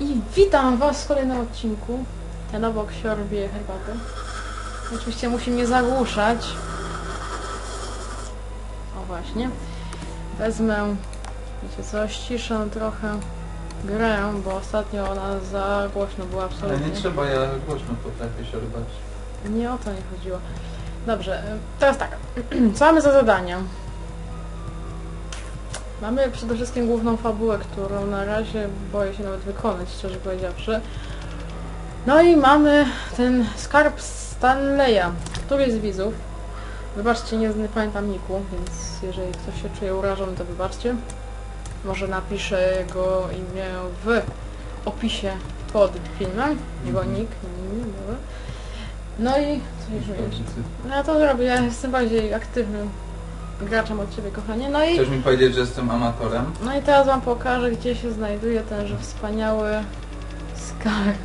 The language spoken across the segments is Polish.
I witam Was w kolejnym odcinku. Ten obok siorbie herbatę. Oczywiście musi mnie zagłuszać. O właśnie. Wezmę, wiecie co, ściszę trochę grę, bo ostatnio ona za głośno była Ale absolutnie. nie trzeba, ja głośno potrafię się rybać. Nie o to nie chodziło. Dobrze, y, teraz tak. Co mamy za zadania? Mamy przede wszystkim główną fabułę, którą na razie boję się nawet wykonać, szczerze powiedziawszy. No i mamy ten skarb Stanleya. Któryś z widzów, wybaczcie, nie, pamiętam niku, więc jeżeli ktoś się czuje urażony, to wybaczcie. Może napiszę jego imię w opisie pod filmem, jego Mhm. nick. No i co jeszcze jest? No ja to zrobię, ja jestem bardziej aktywnym graczem od Ciebie, kochanie. No i, Chcesz mi powiedzieć, że jestem amatorem? no i teraz Wam pokażę, gdzie się znajduje tenże wspaniały skarb.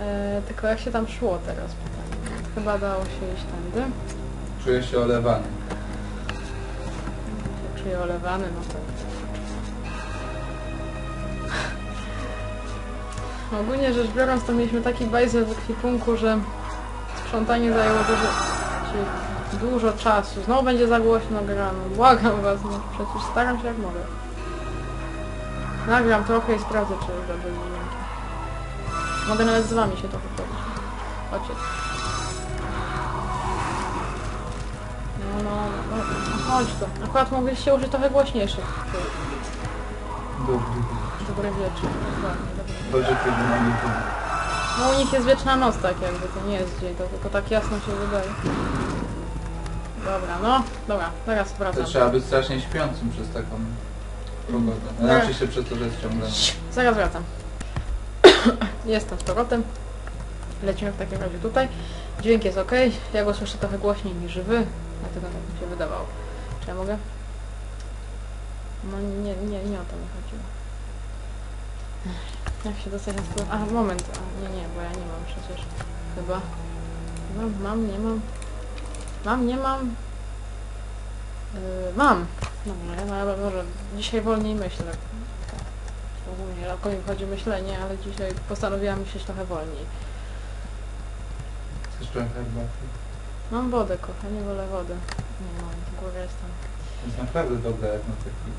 E, tylko jak się tam szło teraz pytanie. Chyba dało się iść tędy. Czuję się olewany. Się czuję olewany, no to... Ogólnie rzecz biorąc, to mieliśmy taki bajzel w ekwipunku, że sprzątanie zajęło dużo, czyli dużo czasu. Znowu będzie za głośno grano. Błagam was, no przecież staram się jak mogę. Nagram trochę i sprawdzę, czy jest dobry dźwięk. Mogę nawet z wami się trochę podzielić. Chodźcie. No, no, no, no, chodź tu. Akurat mogliście użyć trochę głośniejszych. Dobry. Dobry wieczór. Dokładnie, dobry wieczór. Boże, kiedy mamy tu. No u nich jest wieczna noc tak jakby, to nie jest dzień, to tylko tak jasno się wydaje. Dobra, no, dobra, teraz To wracam. trzeba być strasznie śpiącym przez taką pogodę. Znaczy się przez to, że jest ciągle... Zaraz wracam. Jestem z powrotem. Lecimy w takim razie tutaj. Dźwięk jest ok. Ja go słyszę trochę głośniej niż wy, dlatego tak mi się wydawało. Czy ja mogę? No nie, nie, nie o to mi chodziło. Ech, Jak się dostać na spół... A, moment. A, nie, nie, bo ja nie mam przecież. Chyba. Mam, mam, nie mam. Mam, nie mam. Yy, mam. Dobra, no, ale może dzisiaj wolniej myślę. Ogólnie o mi chodzi myślenie, ale dzisiaj postanowiłam myśleć trochę wolniej. Chcesz trochę herbaty? Mam wodę, kochanie, wolę wodę. Nie mam, w głowie jestem. To jest naprawdę dobre jak na taki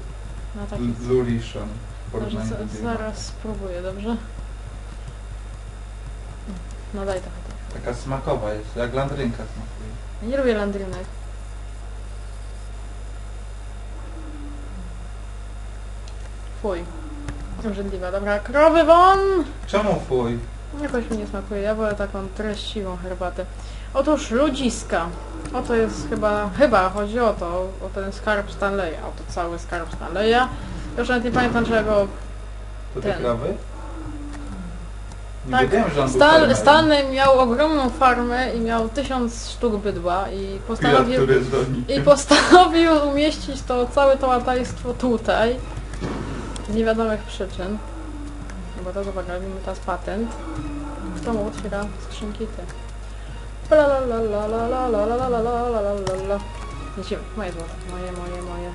Na taki... l- luriszon. w Dobrze, porównaniu do za- biegu. zaraz spróbuję, dobrze? No daj trochę. trochę. Taka smakowa jest, jak landrynka smakuje. Ja nie lubię landrynek. Fuj. Obrzydliwa. Dobra, krowy won! Czemu fuj? Jakoś mi nie smakuje. Ja wolę taką treściwą herbatę. Otóż ludziska. Oto jest chyba, chyba chodzi o to, o ten skarb Stanleya. Oto cały skarb Stanleya. Już nawet nie pamiętam czego. To te Ten. krowy? Nie Tak, wiedziałem, że on był Stan. Stanley miał ogromną farmę i miał tysiąc sztuk bydła i postanowił, i postanowił umieścić to całe to łatajstwo tutaj. Z niewiadomych przyczyn. No Bo to uwaga, robimy teraz patent. Kto mu otwiera skrzynki ty? La la la la la la la la la la la la la la la. Lecimy. Moje złoto. Moje, moje, moje.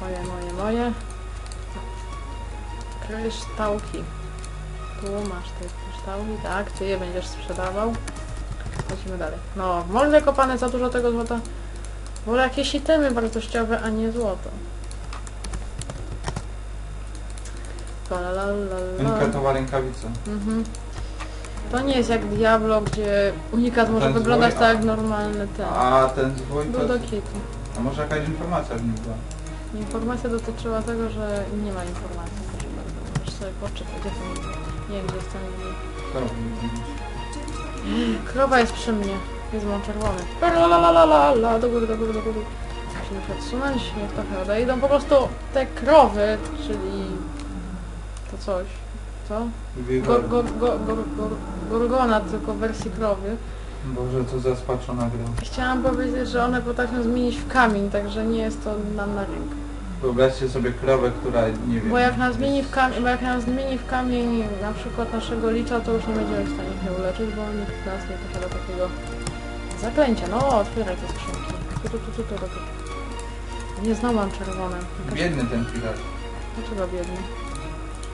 Moje, moje, moje. Kryształki. Tu masz te kryształki, tak? Ty je będziesz sprzedawał. Lecimy dalej. No, może kopane za dużo tego złota. Wolę jakieś itemy wartościowe, a nie złoto. Unikatowa rękawica. Mhm. To nie jest jak Diablo, gdzie unikat może Ten wyglądać zwój, tak jak normalny ten. A ten zwój to... Był do kitu. A może jakaś informacja w nim była? Informacja dotyczyła tego, że nie ma informacji. Możesz sobie poczytać. Gdzie Nie wiem, gdzie jest ten... To, Krowa jest przy mnie. Jest mam czerwony. Do góry, do góry, do góry. Musimy się odsunąć, niech trochę odejdą. Po prostu te krowy, czyli to coś. Co? Gor, gor, gor, gor, gor, gorgona, tylko w wersji krowy. Boże, co za spaczona gra. Chciałam powiedzieć, że one potrafią zmienić w kamień, także nie jest to nam na rękę. Wyobraźcie sobie krowę, która nie wiem... Bo jak nam zmieni w kamień, bo jak nam zmieni w kamień na przykład naszego licza, to już nie będziemy w stanie się uleczyć, bo nikt z nas nie posiada takiego zaklęcia. No, otwieraj te skrzynki. Tu, tu, tu, tu, tu, tu. Nie znowu mam czerwone. Jakaś... Biedny ten pirat. Dlaczego biedny?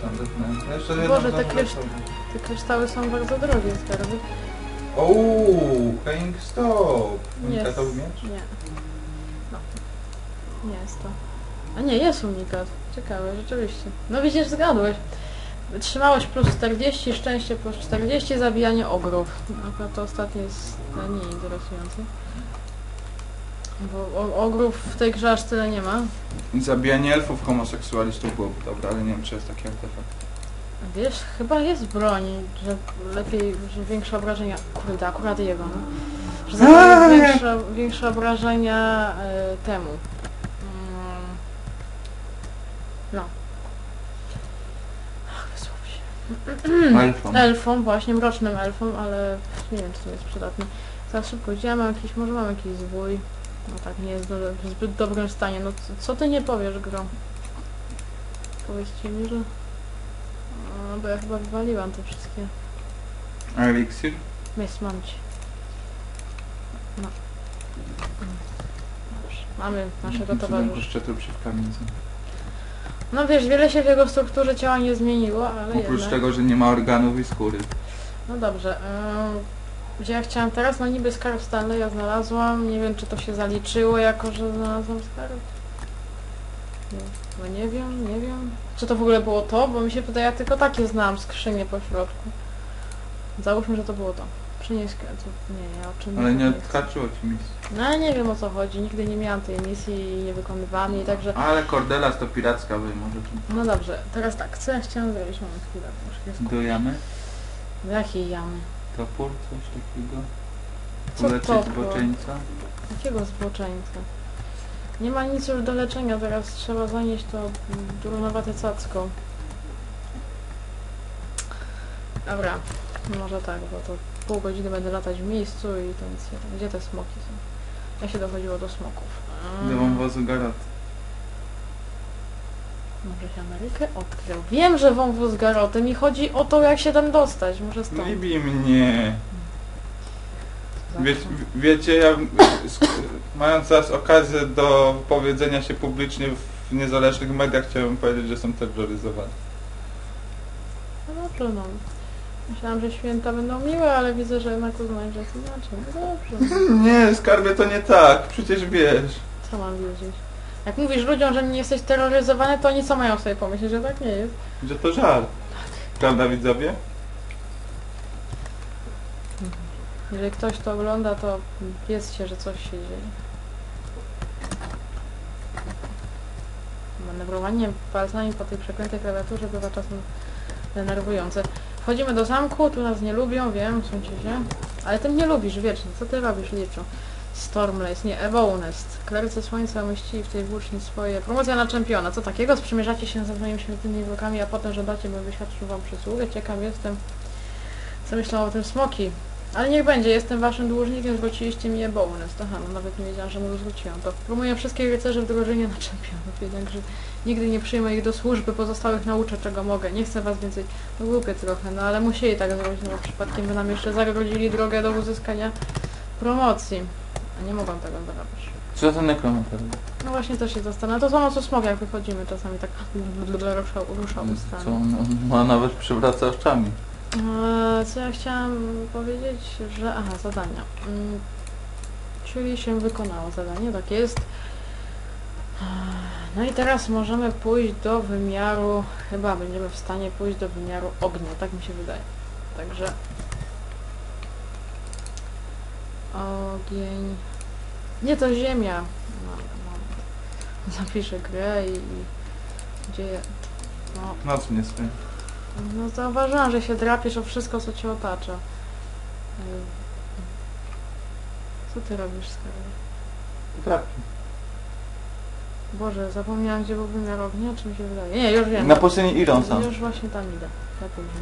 tam zewnętrzne. Jeszcze jedną Boże, te tam krysz- lecą. Te kryształy są bardzo drogie, skarby. Ouu, Hang Stop! Nie. Unikatowy miecz? Nie. No. Nie jest to. A nie, jest unikat. Ciekawe, rzeczywiście. No widzisz, zgadłeś. Wytrzymałość plus 40, szczęście plus 40, zabijanie ogrów. Akurat to ostatnie jest najmniej interesujące. Bo o- ogrów w tej grze aż tyle nie ma. Zabijanie elfów homoseksualistów byłoby dobre, ale nie wiem czy jest taki artefakt. Wiesz, chyba jest broń, że lepiej, że większe obrażenia... Kurde, akurat jego, no. Że zadaje większe, większe obrażenia e, temu. Mm. No. Ach, wysłup się. Elfom. Elfom, właśnie, mrocznym elfom, ale nie wiem, czy to jest przydatne. Za szybko idziemy, jakiś, może mam jakiś zwój. No tak, nie jest do, w zbyt dobrym stanie. No co, co ty nie powiesz, gro? Powiedzcie mi, że... No, bo ja chyba wywaliłam te wszystkie. A eliksir? Jest, mam ci. No. Dobrze. Mamy naszego towarzysza. W kamienicy. No wiesz, wiele się w jego strukturze ciała nie zmieniło, ale Oprócz jednak... tego, że nie ma organów i skóry. No dobrze. ym, Gdzie ja chciałam teraz? No niby skarb Stanleya znalazłam. Nie wiem, czy to się zaliczyło, jako że znalazłam skarb. No nie wiem, nie wiem. Czy to w ogóle było to? Bo mi się wydaje, ja tylko takie znałam skrzynię po środku. Załóżmy, że to było to. Przynieś... to- Nie, ja o czym Ale nie odkaczyło ci misji. No ja nie wiem o co chodzi. Nigdy nie miałam tej misji i nie wykonywałam jej, także... Ale Cordelas to piracka wy może No dobrze, teraz tak. Co ja chciałam zrobić? Moment, chwilę. Muszę się skupić. do jamy. W jakiej jamy? Topór, coś takiego. Co Uleczyć topór? zboczeńca. Jakiego zboczeńca? Nie ma nic już do leczenia, teraz trzeba zanieść to durnowate cacko. Dobra, może tak, bo to pół godziny będę latać w miejscu i to nic nie. Gdzie te smoki są? Jak się dochodziło do smoków? Do Mm, wąwozu Garat. Może się Amerykę odkrył. Wiem, że wąwóz garoty. Mi chodzi o to, jak się tam dostać. Może stąd. Nie bij mnie. Wie, Zawsze. wiecie, ja mając teraz okazję do powiedzenia się publicznie w niezależnych mediach, chciałbym powiedzieć, że jestem terroryzowany. No dobrze, no. Myślałam, że święta będą miłe, ale widzę, że jednak uznać, że jest inaczej. No dobrze. Nie, skarbie, to nie tak. Przecież wiesz. Co mam wiedzieć? Jak mówisz ludziom, że nie jesteś terroryzowany, to oni co mają sobie pomyśleć, że tak nie jest? Że to żart. Prawda, widzowie? Jeżeli ktoś to ogląda, to wiedzcie, że coś się dzieje. Manewrowanie palcami po tej przeklętej klawiaturze bywa czasem denerwujące. Wchodzimy do zamku, tu nas nie lubią, wiem, sądzie się. Ale ty mnie lubisz wiecznie, co ty robisz, Liczu? Stormlace, nie, Evownest. Kleryce Słońca umieścili w tej włóczni swoje... Promocja na czempiona, co takiego? Sprzymierzacie się ze swoimi śmiertelnymi wrogami, a potem żądacie, by wyświadczył wam przysługę? Ciekaw jestem, co myślą o tym smoki. Ale niech będzie, jestem waszym dłużnikiem, zwróciliście mi bonus. Aha, no nawet nie wiedziałam, że mu zwróciłam. To promuję wszystkich rycerzy w drużynie na czempionów, jednakże nigdy nie przyjmę ich do służby, pozostałych nauczę czego mogę. Nie chcę was więcej, no głupie trochę, no ale musieli tak zrobić, no bo przypadkiem by nam jeszcze zagrodzili drogę do uzyskania promocji. A nie mogłam tego zrobić. Co za nekromancer? No właśnie też się zastanawiam. To samo co smog, jak wychodzimy czasami tak rusza, rusza ustami. Co on, on ma nawet przywraca oczami. Eee, Co ja chciałam powiedzieć, że... Aha, zadania. Mm, Czyli się wykonało zadanie, tak jest. Eee, No i teraz możemy pójść do wymiaru... Chyba będziemy w stanie pójść do wymiaru ognia, tak mi się wydaje. Także... Ogień... Nie, to ziemia. Moment, moment. Zapiszę grę i... Gdzie... No, Noc mnie swój. No zauważyłam, że się drapiesz o wszystko, co cię otacza. Co ty robisz, skarbie? Trafki. Boże, zapomniałam, gdzie był wymiar ognia, czy mi się wydaje? Nie, już wiem. Na pustyni Iron sam. Już właśnie tam idę.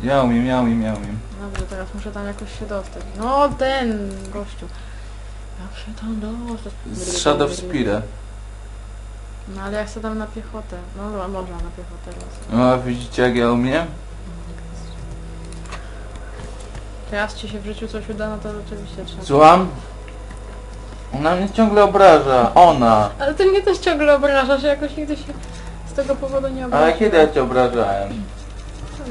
Ja umiem, ja umiem, ja umiem. Dobrze, teraz muszę tam jakoś się dostać. No, ten gościu. Jak się tam dostać? Z Shadow Spear. No, ale ja chcę tam na piechotę. No, dobra, można na piechotę raz. A widzicie jak ja umiem? Teraz ci się w życiu coś uda, no to rzeczywiście trzeba. Słucham? Ona mnie ciągle obraża. Ona. Ale ty mnie też ciągle obrażasz, ja jakoś nigdy się z tego powodu nie Ale obrażam. kiedy ja cię obrażałem?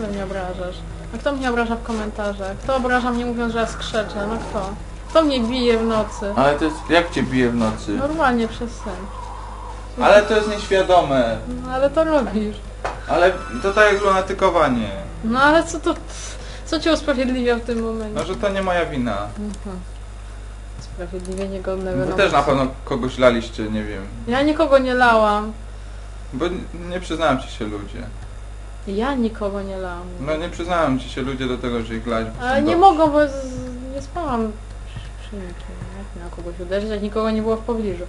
Co mnie obrażasz? A kto mnie obraża w komentarzach? Kto obraża mnie mówiąc, że ja skrzeczę? No kto? Kto mnie bije w nocy? Ale to jest... Jak cię bije w nocy? Normalnie przez sen. Ale to jest nieświadome. No ale to robisz. Ale to tak jak lunatykowanie. No ale co to... Co cię usprawiedliwia w tym momencie? No, że to nie moja wina. Mhm. Sprawiedliwie niegodnego Wy też na pewno kogoś laliście, nie wiem. Ja nikogo nie lałam. Bo nie przyznałem ci się ludzie. Ja nikogo nie lałam. No nie przyznałem ci się ludzie do tego, że ich lać. Ale nie mogą, bo z, nie spałam przy, nikim. Jak miała kogoś uderzyć, jak nikogo nie było w pobliżu.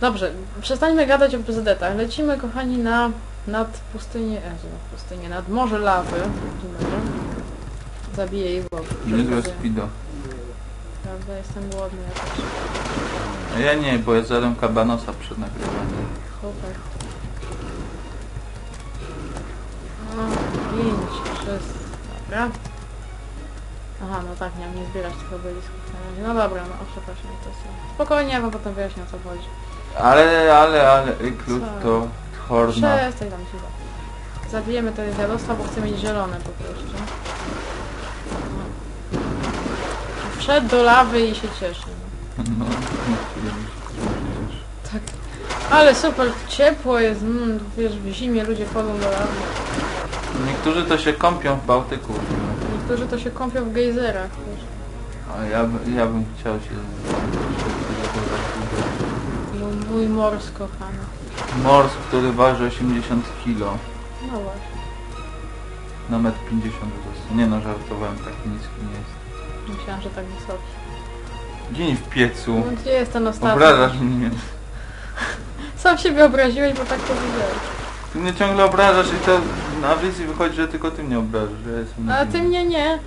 Dobrze, przestańmy gadać o bzdetach. Lecimy, kochani, na nad pustynię, e, nad pustynię, nad morze lawy. Zabiję ich Bogu. Niezłe speedo. Prawda, jestem głodny ja też. A ja nie, bo ja zjadłem kabanosa przed nagrywaniem. Super. No, pięć, sześć, dobra. Aha, no tak, miałam nie zbierać tych obelisków na razie. No dobra, no o, przepraszam, to jest... Spokojnie, ja wam potem wyjaśnię o co chodzi. Ale, ale, ale, Klud Co? to horna. Przestań tam cicho. Zabijemy to dziadostwa, bo chcę mieć zielone po prostu. Wszedł do lawy i się cieszy. no. Tak. Ale super, ciepło jest, mm, wiesz, w zimie ludzie chodzą do lawy. Niektórzy to się kąpią w Bałtyku. Niektórzy to się kąpią w gejzerach, wiesz. A ja, by- ja bym chciał się... No, mój mors kochany. Mors, który waży 80 kg. No właśnie. Na metr 50 wzrostu. Nie no, żartowałem, taki niski nie jest. Myślałam, że tak wysoki. Dzień w piecu. No gdzie jest ten ostatni? Obrażasz mnie. Sam siebie obraziłeś, bo tak powiedziałeś. Ty mnie ciągle obrażasz i to na wizji wychodzi, że tylko ty mnie obrażasz. Ja jestem A ty mnie nie.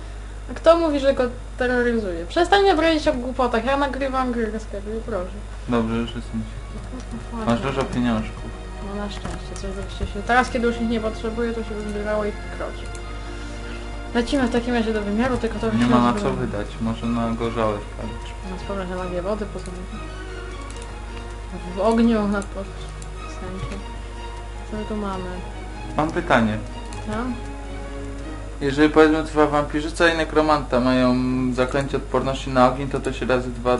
A Kto mówi, że go terroryzuje? Przestań mnie brać o głupotach, ja nagrywam gry Gaskary, proszę. Dobrze, już jestem. Masz dużo pieniążków. No na szczęście, coś byście się... Teraz, kiedy już ich nie potrzebuję, to się wybierało i kroczy. Lecimy w takim razie do wymiaru, tylko to Nie ma na co wydać. Może na gorzałe wpalić. Na wspomnieć na magię wody, poza. W ogniu na postępie. Co my tu mamy? Mam pytanie. No? Jeżeli powiedzmy trwa wampirzyca i nekromanta mają zaklęcie odporności na ogień, to to się razy dwa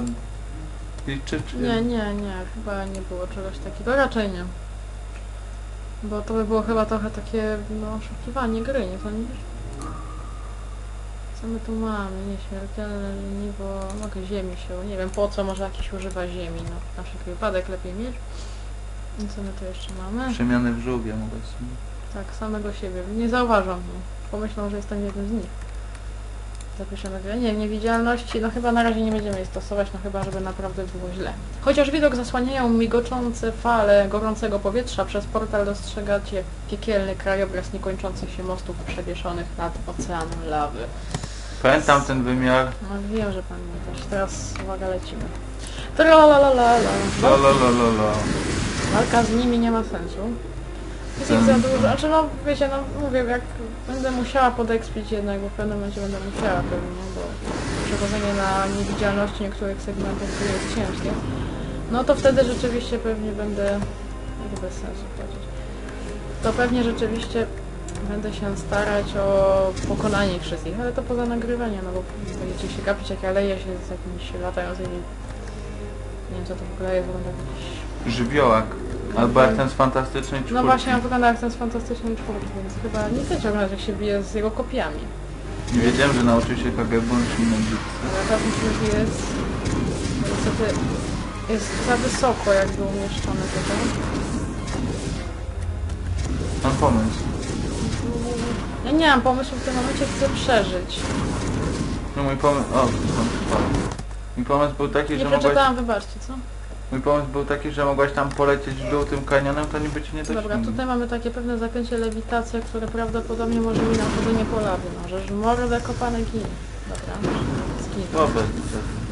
liczy, czy... Nie, nie, nie, chyba nie było czegoś takiego, raczej nie. Bo to by było chyba trochę takie, no, oszukiwanie gry, nie sądzisz? Co my tu mamy? Nieśmiertelne leniwo, mogę ziemi się, nie wiem po co, może jakiś używa ziemi, no, na wszelki wypadek lepiej mieć. I co my tu jeszcze mamy? Przemiany w żółwie mogę sobie. Tak, samego siebie, nie zauważą mnie. Pomyślą, że jestem jednym z nich. Zapiszemy grę. Nie, niewidzialności, no chyba na razie nie będziemy jej stosować, no chyba, żeby naprawdę było źle. Chociaż widok zasłaniają migoczące fale gorącego powietrza, przez portal dostrzegacie piekielny krajobraz niekończących się mostów przewieszonych nad oceanem lawy. Pamiętam ten wymiar. No wiem, że pamiętasz. Teraz uwaga, lecimy. Tralalalala. La la la la la. Walka z nimi nie ma sensu. Jest ich za dużo. Znaczy no wiecie, no mówię, jak będę musiała podekspić jednak, bo w pewnym momencie będę musiała pewnie, bo przechodzenie na niewidzialności niektórych segmentów jest ciężkie. No to wtedy rzeczywiście pewnie będę bez sensu chodzić. To pewnie rzeczywiście będę się starać o pokonanie ich wszystkich, ale to poza nagrywaniem, no bo będziecie się gapić jak ja leję się z jakimiś latającymi nie wiem co to w ogóle jest, wygląda jak jakiś Żywiołak. Albo jak ten z fantastycznej czwórki. no właśnie, on wygląda jak ten z fantastycznej czwórki, więc chyba nie chcecie oglądać jak się bije z jego kopiami. Nie wiedziałem, że nauczył się Kagebun czy Menjutsu. Ale teraz myślę, że jest... Niestety jest za wysoko jakby umieszczony tutaj. Mam pomysł. Ja nie mam pomysłu w tym momencie, chcę przeżyć. No mój pomysł... O. Mój pomysł był taki, Nie że mogłaś... przeczytałam, wybaczcie, co? Mój pomysł był taki, że mogłaś tam polecieć żółtym kanionem, to niby ci nie Dobra, dosięgnie. tutaj mamy takie pewne zaklęcie lewitacja, które prawdopodobnie może mi nam chodzenie po lawie. Możesz mordę kopane ginie. Dobra, zginie. Słabe.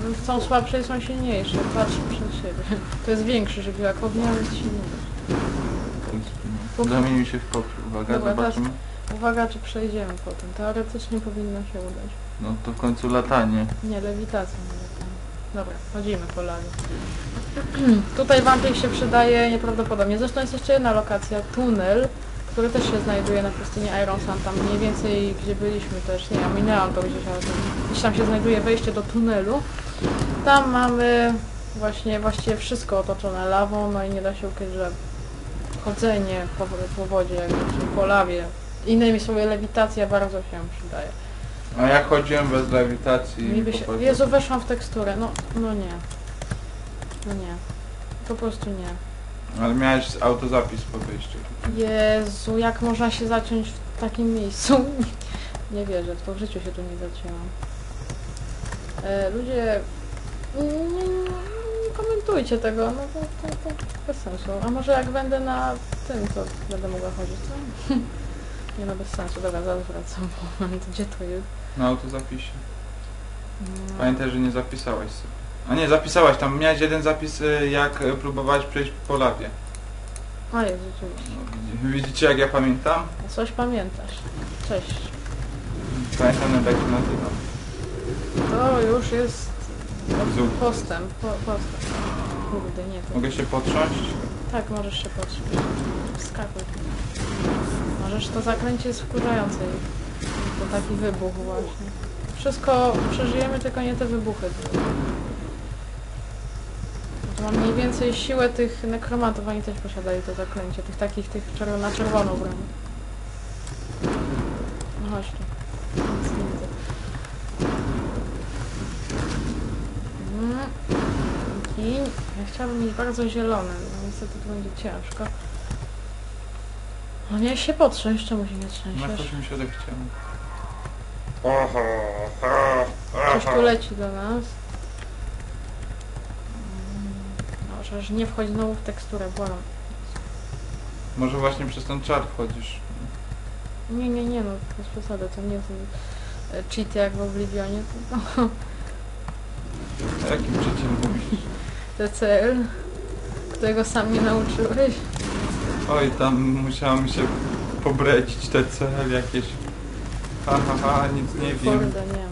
No, Są słabsze i są silniejsze. Patrz przed siebie. To jest większy żywiołak ognia, ale jest silniejszy. Zamienił się w popiół. Uwaga, Dobra, zobaczymy. Uwaga, czy przejdziemy potem. Teoretycznie powinno się udać. No to w końcu latanie. Nie, lewitacja nie latanie. Dobra, chodzimy po lawie. Tutaj wampir się przydaje nieprawdopodobnie. Zresztą jest jeszcze jedna lokacja, tunel, który też się znajduje na pustyni Iron Sun, tam mniej więcej gdzie byliśmy też, nie, ominęłam to gdzieś, ale tam, gdzieś tam się znajduje wejście do tunelu. Tam mamy właśnie właściwie wszystko otoczone lawą, no i nie da się ukryć, że chodzenie po, po wodzie, jakby, czyli po lawie, innymi słowy lewitacja bardzo się przydaje. A ja chodziłem bez lewitacji. Mi by po się... prostu- Jezu, weszłam w teksturę, no, no nie. No nie. Po prostu nie. Ale miałeś autozapis po wyjściu. Jezu, jak można się zaciąć w takim miejscu? Nie wierzę, w to w życiu się tu nie zacięłam. E, ludzie, nie komentujcie tego, no to, to, to bez sensu. A może jak będę na tym, to będę mogła chodzić, co? Nie no, bez sensu. Dobra, zaraz wracam. Moment, gdzie to jest? Na autozapisie. No. Pamiętaj, że nie zapisałeś sobie. A nie, zapisałaś tam. Miałeś jeden zapis, y, jak y, próbowałeś przejść po lawie. A jest rzeczywiście. No, widzi- widzicie, jak ja pamiętam? Coś pamiętasz. Cześć. Pamiętam jak się nazywa. To już jest postęp. Po, postęp. Kurde, nie to. Mogę się potrząść? Tak, możesz się patrzeć. Wskakuj. Możesz to zakręcić jest wkurzające. To taki wybuch właśnie. Wszystko przeżyjemy, tylko nie te wybuchy. Mam mniej więcej siłę tych nekromantów, oni też posiadali to zaklęcie, tych takich, tych czerw na czerwono ubranych. No chodź tu. Nic nie widzę. Mm. Ja chciałabym mieć bardzo zielony, no niestety to będzie ciężko. No nie się potrzesz, czemu się nie Na trzęsiesz? coś mi się odechciało. Coś tu leci do nas. Mm, No, że nie wchodzi znowu w teksturę, błagam. Może właśnie przez ten czar wchodzisz. Nie, nie, nie, no bez przesady, to nie jest e, cheat jak w Oblivionie, tylko O jakim życiem mówisz? TCL, którego sam nie nauczyłeś. Oj, tam musiałem się pobrecić te cel jakieś. Ha, ha, ha, nic nie wiem. Kurde, nie.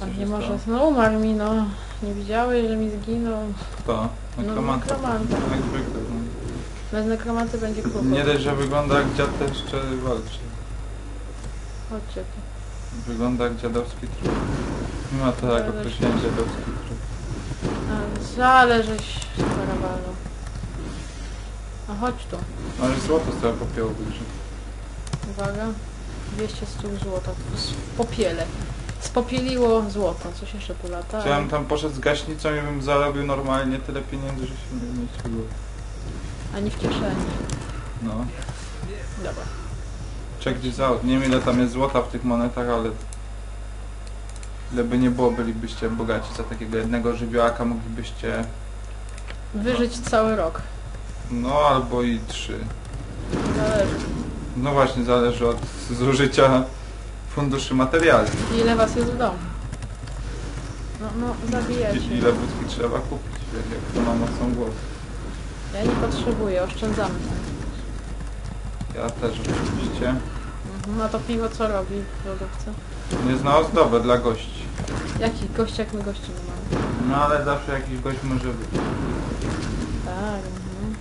Co A się nie może, stało? no umarł mi, no. Nie widziałeś, że mi zginął. To, nekromanta. nekromanta. Jak zwykle. no. Bez nekromanty będzie krucho. Nie dość, że wygląda jak dziad, to jeszcze walczy. Chodźcie tu. Wygląda jak dziadowski trup. Nie ma to jak Ale określenie dziadowski trup. A, ale skarawalu. A chodź tu. Ale złoto z tego popiołu wygrze. Uwaga. 200 stóp złota. W popiele. Spopieliło złoto. Coś jeszcze tu lata. Chciałem tam poszedł z gaśnicą i bym zarobił normalnie tyle pieniędzy, że się nie mieściło. Ani w kieszeni. No. Dobra. Check this out. Nie wiem ile tam jest złota w tych monetach, ale ile by nie było, bylibyście bogaci za takiego jednego żywiołaka, moglibyście Wyżyć cały rok. no albo i trzy. Zależy. No właśnie, zależy od zużycia funduszy materialnych. I ile was jest w domu? No, no, zabijecie. I ile wódki trzeba kupić, jak, jak to ma mocną głowę. Ja nie potrzebuję, oszczędzamy. Ja też oczywiście. Mhm. No to piwo co robi w lodówce? Nie zna ozdobę dla gości. Jaki gość, jak my gości nie mamy? No ale zawsze jakiś gość może być. Mhm.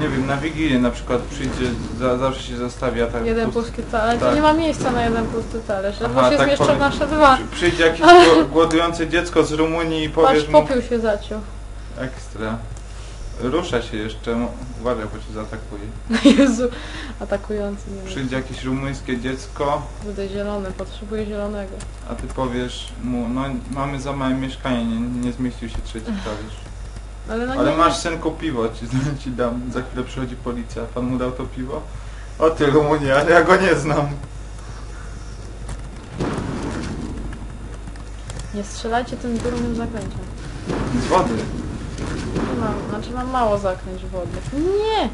Nie wiem, na Wigilię na przykład przyjdzie, za, zawsze się zostawia tak Jeden pusty- pusty talerz. tak. To nie ma miejsca na jeden pusty talerz. Aha, Albo się tak zmieszczą powiem. nasze dwa. Przy- Przyjdzie jakieś gło- głodujące dziecko z Rumunii i Patrz, powiesz mu... popiół się zaciął. Ekstra. Rusza się jeszcze, uważaj, bo cię zaatakuje. Jezu, atakujący nie wiem. Przyjdzie jakieś rumuńskie dziecko, Kurde, zielony, potrzebuję zielonego. a ty powiesz mu, no mamy za małe mieszkanie, nie, nie zmieścił się trzeci talerz. Ale no Ale nie, masz synku piwo, ci, ci dam, za chwilę przychodzi policja, pan mu dał to piwo? O ty Rumunia, ja go nie znam. nie strzelajcie tym durnym zaklęciem. Z wody. Nie mam, znaczy mam mało zaklęć wodnych. Nie!